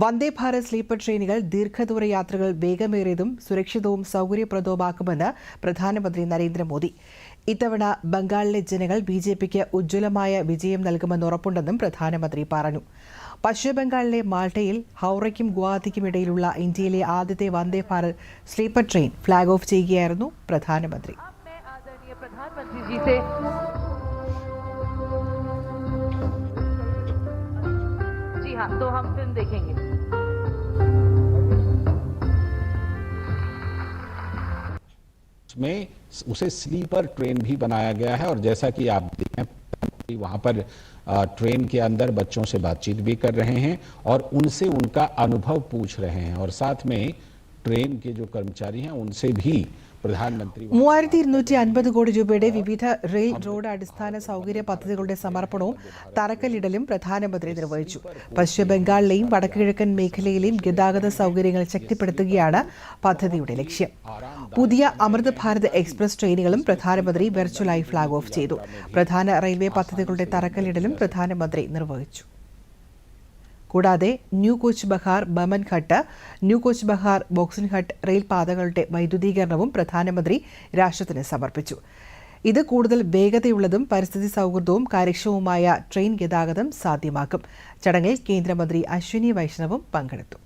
വന്ദേ Bharat sleeper ട്രെയിനുകൾ ദീർഘദൂര യാത്രകൾ വേഗമേറിയതും സുരക്ഷിതവും സൗകര്യപ്രദവുമാക്കുമെന്ന് പ്രധാനമന്ത്രി നരേന്ദ്രമോദി. ഇത്തവണ ബംഗാളിലെ ജനങ്ങൾ ബി ജെ പിക്ക് ഉജ്ജ്വലമായ വിജയം നൽകുമെന്ന് ഉറപ്പുണ്ടെന്നും പ്രധാനമന്ത്രി പറഞ്ഞു. പശ്ചിമബംഗാളിലെ മാൾട്ടയിൽ ഹൌറയ്ക്കും ഗുവാഹത്തിക്കും ഇടയിലുള്ള ഇന്ത്യയിലെ ആദ്യത്തെ Vande Bharat sleeper train flag off ചെയ്യുകയായിരുന്നു പ്രധാനമന്ത്രി. जी हाँ तो हम फ़िल्म देखेंगे। में उसे स्लीपर ट्रेन भी बनाया गया है और जैसा कि आप देखें वहाँ पर ट्रेन के अंदर बच्चों से बातचीत भी कर रहे हैं और उनसे उनका अनुभव पूछ रहे हैं और साथ में ട്രെയിൻ ജോ കർമ്മചാരി ഹൈ ഉൻസെ ഭീ മൂവായിരത്തി ഇരുന്നൂറ്റി അൻപത് കോടി രൂപയുടെ വിവിധ റെയിൽ റോഡ് അടിസ്ഥാന സൗകര്യ പദ്ധതികളുടെ സമർപ്പണവും തറക്കല്ലിടലും പ്രധാനമന്ത്രി നിർവഹിച്ചു. പശ്ചിമബംഗാളിലെയും വടക്കുകിഴക്കൻ മേഖലയിലെയും ഗതാഗത സൗകര്യങ്ങൾ ശക്തിപ്പെടുത്തുകയാണ് പദ്ധതിയുടെ ലക്ഷ്യം. പുതിയ അമൃത് ഭാരത് എക്സ്പ്രസ് ട്രെയിനുകളും പ്രധാനമന്ത്രി വെർച്വലായി ഫ്ളാഗ് ഓഫ് ചെയ്തു. പ്രധാന റെയിൽവേ പദ്ധതികളുടെ തറക്കല്ലിടലും പ്രധാനമന്ത്രി നിർവഹിച്ചു. കൂടാതെ new Cooch Behar Bamanhat new Cooch Behar Baxirhat rail പാതകളുടെ വൈദ്യുതീകരണവും പ്രധാനമന്ത്രി രാഷ്ട്രത്തിന് സമർപ്പിച്ചു. ഇത് കൂടുതൽ വേഗതയുള്ളതും പരിസ്ഥിതി സൗഹൃദവും കാര്യക്ഷമവുമായ ട്രെയിൻ ഗതാഗതം സാധ്യമാക്കും. ചടങ്ങിൽ കേന്ദ്രമന്ത്രി അശ്വിനി വൈഷ്ണവും പങ്കെടുത്തു.